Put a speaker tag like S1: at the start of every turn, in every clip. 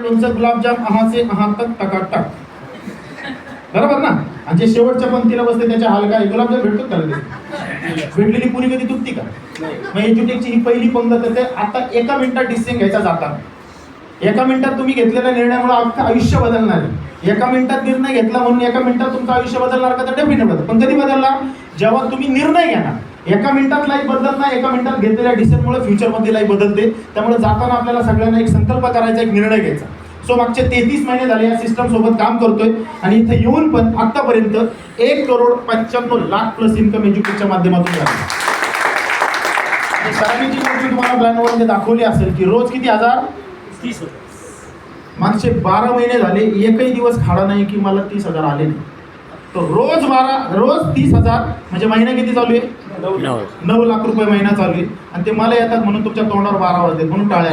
S1: लोणचं गुलाबजाम आहाचे आहा तक टकाटक. बरोबर ना? आणि जे शेवटच्या पंक्तीला बसते त्याच्या हाल काय गुलाबजाम भेटतो लगेच? भेटलेली पुरी कधी तुटती का? मग एज्युटेकची ही पहिली पंगत आहे आता एका मिनिटात डिसिजन घ्यायचा जाता एका मिनिटात तुम्ही घेतलेल्या निर्णयामुळे अख्खं आयुष्य बदलणार आहे. एका मिनिटात निर्णय घेतला म्हणून एका मिनिटात तुमचं आयुष्य बदलणार का? तर डेफिनेट बदल. पण कधी बदलला? जेव्हा तुम्ही निर्णय घेणार. एका मिनिटात लाईफ बदलणार एका मिनिटात घेतलेल्या डिसिजनमुळे फ्युचरमध्ये लाईफ बदलते. त्यामुळे जाताना आपल्याला सगळ्यांना एक संकल्प करायचा एक निर्णय घ्यायचा. सो मागचे तेहतीस महिने झाले या सिस्टम सोबत काम करतोय. आणि इथे येऊन पण आतापर्यंत एक करोड पंच्याण्णव लाख प्लस इन्कम एज्युकेशनच्या माध्यमातून झाले. सरांनी जी गोष्ट तुम्हाला प्लॅनवर दाखवली असेल की रोज किती हजार?
S2: तीस
S1: मागचे बारा महिने झाले एकही दिवस खाडा नाही की मला तीस हजार आले नाही. तर रोज बारा रोज तीस हजार म्हणजे महिना किती चालू आहे?
S2: नऊ
S1: नऊ. लाख रुपये महिना चालू आहे. आणि ते मला येतात म्हणून तुमच्या तोंडावर बारा वाजले म्हणून टाळ्या.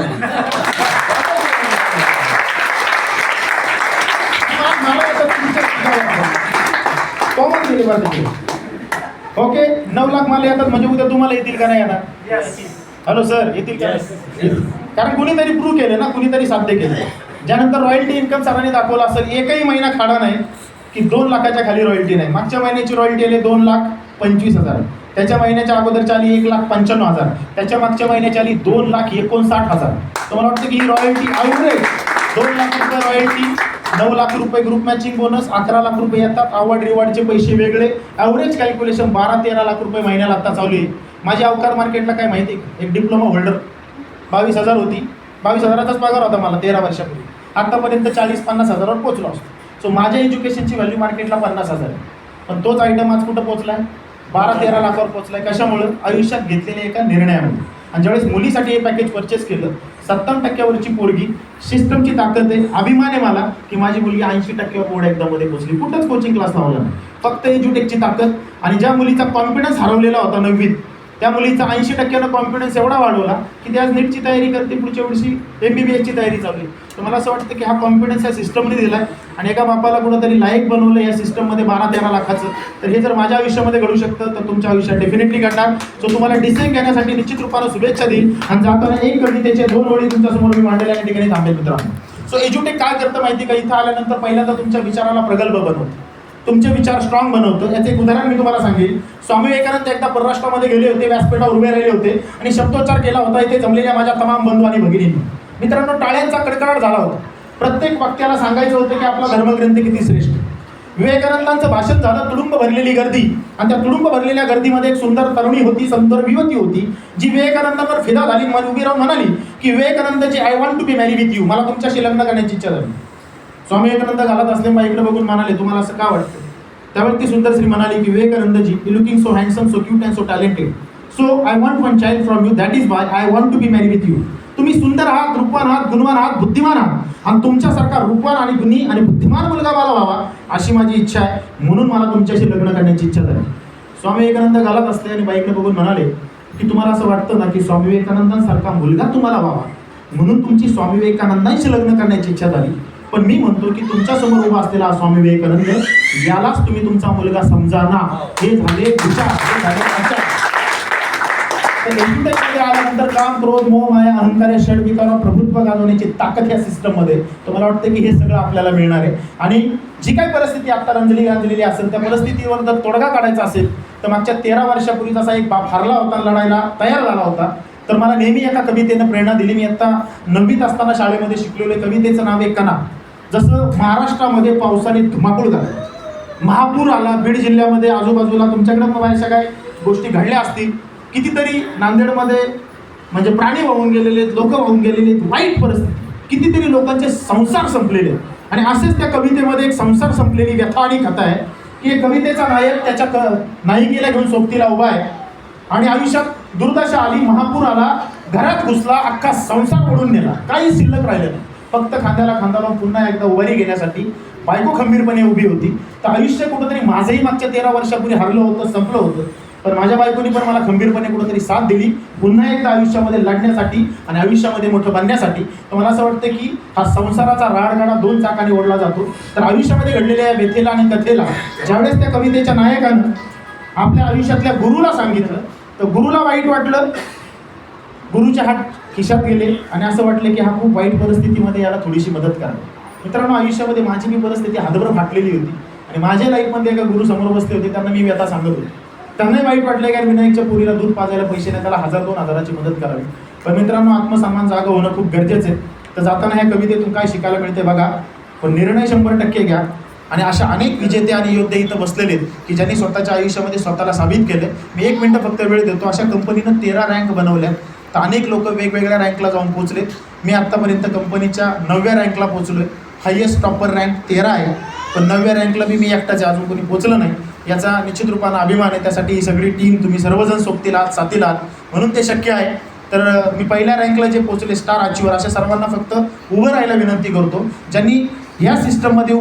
S1: ओके नऊ लाख मला येतात म्हणजे उद्या तुम्हाला येतील का नाही येणार? हॅलो सर येतील का. कारण कुणीतरी प्रूव्ह केलं ना कुणीतरी साध्य केलं. ज्यानंतर रॉयल्टी इन्कम सरांनी दाखवलं असेल एकही महिना खाडा नाही की दोन लाखाच्या खाली रॉयल्टी नाही. मागच्या महिन्याची रॉयल्टी आली दोन लाख पंचवीस हजार. त्याच्या महिन्याच्या अगोदरच्या आली एक लाख पंच्याण्णव हजार. त्याच्या मागच्या महिन्याची आली दोन लाख एकोणसाठ हजार. तर मला वाटतं की ही रॉयल्टी ॲव्हरेज दोन लाख रुपये रॉयल्टी नऊ लाख रुपये ग्रुप मॅचिंग बोनस अकरा लाख रुपये येतात. अवॉर्ड रिवॉर्डचे पैसे वेगळे. ॲव्हरेज कॅल्क्युलेशन बारा तेरा लाख रुपये महिन्याला आता चालू आहे. माझी अवकार मार्केटला काय माहिती आहे? एक डिप्लोमा होल्डर बावीस हजार होती. बावीस हजाराचाच पगार होता मला तेरा वर्षापूर्वी. आत्तापर्यंत चाळीस पन्नास हजारावर पोचलो असतो. सो माझ्या एज्युकेशनची व्हॅल्यू मार्केटला पन्नास हजार आहे. पण तोच आयटम आज कुठं पोहोचलाय बारा तेरा लाखावर पोहोचलाय. कशामुळं? आयुष्यात घेतलेल्या एका निर्णयामुळे. आणि ज्यावेळेस मुलीसाठी हे पॅकेज परचेस केलं सत्तावन्न टक्क्यावरची पोरगी सिस्टमची ताकद आहे. अभिमान आहे मला की माझी मुलगी ऐंशी टक्क्यावर बोर्ड एकदामध्ये पोचली कुठंच कोचिंग क्लास लावला नाही. फक्त एज्युटेकची ताकद. आणि ज्या मुलीचा कॉन्फिडन्स हरवलेला होता नववीत त्या मुलीचा ऐंशी टक्क्यानं कॉन्फिडन्स एवढा वाढवला की ते आज नीटची तयारी करते. पुढच्या वर्षी एम बी बी एसची तयारी चालू आहे. तर मला असं वाटतं की हा कॉन्फिडन्स या सिस्टमने दिला आणि एका बापाला कुठंतरी लायक बनवलं या सिस्टममध्ये बारा तेरा लाखाचं. तर हे जर माझ्या आयुष्यामध्ये घडू शकतं तर तुमच्या आयुष्यात डेफिनेटली घडणार. सो तुम्हाला डिसिजन घेण्यासाठी निश्चित रूपानं शुभेच्छा देईल आणि जाताना एक कवितेचे दोन ओळी तुमच्यासमोर मी मांडलेल्या या ठिकाणी थांबेल मित्रांनो. सो एज्युटेक काय करतं माहिती का? इथं आल्यानंतर पहिल्यांदा तुमच्या विचाराला प्रगल्भ बनवतं. तुमचे विचार स्ट्रॉंग बनवतं. याचं एक उदाहरण मी तुम्हाला सांगेन स्वामी विवेकानंद एकदा परराष्ट्रामध्ये गेले होते व्यासपीठावर उभे राहिले होते आणि शब्दोच्चार केला होता. इथे जमलेल्या माझ्या तमाम बंधू आणि भगिनींनी. मित्रांनो टाळ्यांचा कडकडाट झाला होता. प्रत्येक वक्त्याला सांगायचं होतं की आपला धर्मग्रंथ किती श्रेष्ठ. विवेकानंदांचं भाषण झालं तुडुंब भरलेली गर्दी. आणि त्या तुडुंब भरलेल्या गर्दीमध्ये एक सुंदर तरुणी होती सुंदर युवती होती जी विवेकानंदांवर फिदा झाली. मन उभी राहून म्हणाली की विवेकानंदची I want to be marry with you मला तुमच्याशी लग्न करण्याची इच्छा झाली. स्वामी विवेकानंद घालत असले मग इकडे बघून म्हणाले तुम्हाला असं का वाटतं त्यावेळी ती सुंदर श्री म्हणाली की Vivekanandji you looking so handsome so cute and so talented so I want one child from you that is why I want to be marry with you तुम्ही सुंदर आहात रूपवान आहात गुणवान आहात बुद्धिमान आहात. आणि तुमच्यासारखा रूपवान आणि गुणी आणि बुद्धिमान मुलगा मला व्हावा अशी माझी इच्छा आहे. म्हणून मला तुमच्याशी लग्न करण्याची इच्छा झाली. स्वामी विवेकानंद घालत असले आणि बाईकडे बघून म्हणाले की तुम्हाला असं वाटतं ना की स्वामी विवेकानंदांसारखा मुलगा तुम्हाला व्हावा? म्हणून तुमची स्वामी विवेकानंदांशी लग्न करण्याची इच्छा झाली. पण मी म्हणतो की तुमच्यासमोर उभा असलेला स्वामी विवेकानंद यालाच तुम्ही तुमचा मुलगा समजा ना. हे झाले विचार हे आल्यानंतर काम क्रोध मोह माया अहंकार या षड विकारावर प्रभुत्व गाजवण्याची ताकद या सिस्टममध्ये तर मला वाटतं की हे सगळं आपल्याला मिळणार आहे. आणि जी काही परिस्थिती आता रंजली गांजलेली असेल त्या परिस्थितीवर जर तोडगा काढायचा असेल तर मागच्या तेरा वर्षापूर्वी असा एक बाप हरला होता लढायला तयार झाला होता. तर मला नेहमी एका कवितेनं प्रेरणा दिली. मी आता नववीत असताना शाळेमध्ये शिकलेले कवितेचं नाव आहे कना जसं महाराष्ट्रामध्ये पावसाने धुमाकूळ झाला. महापूर आला बीड जिल्ह्यामध्ये आजूबाजूला तुमच्याकडे पण बऱ्याचशा काय गोष्टी घडल्या असतील. कितीतरी नांदेडमध्ये म्हणजे प्राणी वाहून गेलेले आहेत, लोक वाहून गेलेले आहेत, वाईट परिस्थिती. कितीतरी लोकांचे संसार संपलेले आहेत. आणि असेच त्या कवितेमध्ये एक संसार संपलेली व्यथा आणि कथा आहे की एक कवितेचा नायक त्याच्या क नायिकेला घेऊन सोबतीला उभा आहे. आणि आयुष्यात दुर्दशा आली महापूर आला घरात घुसला अख्खा संसार ओढून नेला. काही शिल्लक राहिलं नाही. फक्त खांद्याला खांदा लावून पुन्हा एकदा उभारी घेण्यासाठी बायको खंबीरपणे उभी होती. तर आयुष्य कुठंतरी माझंही मागच्या तेरा वर्षापूर्वी हरलं होतं संपलं होतं. तर माझ्या बायकोनी पण मला खंबीरपणे कुठंतरी साथ दिली. पुन्हा एकदा आयुष्यामध्ये लढण्यासाठी आणि आयुष्यामध्ये मोठं बनण्यासाठी तर मला असं वाटतं की हा संसाराचा राडगाडा दोन चाकाने ओढला जातो. तर आयुष्यामध्ये घडलेल्या या व्यथेला आणि कथेला ज्यावेळेस त्या कवितेच्या नायकानं आपल्या आयुष्यातल्या गुरुला सांगितलं तर गुरुला वाईट वाटलं. गुरुच्या हात खिशात गेले आणि असं वाटलं की हा खूप वाईट परिस्थितीमध्ये याला थोडीशी मदत करा मित्रांनो आयुष्यामध्ये माझी मी परिस्थिती हातभर फाटलेली होती. आणि माझ्या लाईफमध्ये एका गुरु समोर बसले होते त्यांना मी व्यथा सांगत होते. त्यांनाही वाईट वाटलं की विनायकच्या पुरीला दूध पाजायला पैसे नाही त्याला हजार दोन हजाराची मदत करावी. पण मित्रांनो आत्मसन्मान जागा होणं खूप गरजेचं आहे. तर जाताना ह्या कवितेतून काय शिकायला मिळते बघा. पण निर्णय शंभर टक्के घ्या. आणि अशा अनेक विजेते आणि योद्धे इथं बसलेले आहेत की ज्यांनी स्वतःच्या आयुष्यामध्ये स्वतःला साबित केलं मी एक मिनटं फक्त वेळ देतो. अशा कंपनीनं तेरा रँक बनवल्या तर अनेक लोक वेगवेगळ्या रँकला जाऊन पोहोचले. मी आत्तापर्यंत कंपनीच्या नवव्या रँकला पोहोचलोय. हायेस्ट टॉपर रँक तेरा आहे. पण नवव्या रँकला बी मी एकटाच आहे. अजून कोणी पोचलं नाही. याचा निश्चित रूपानं अभिमान आहे. त्यासाठी ही सगळी टीम तुम्ही सर्वजण सोबतील आहात साथील आहात म्हणून ते शक्य आहे. तर मी पहिल्या रँकला जे पोहोचले स्टार अचिवर अशा सर्वांना फक्त उभं राहायला विनंती करतो. ज्यांनी या सिस्टममध्ये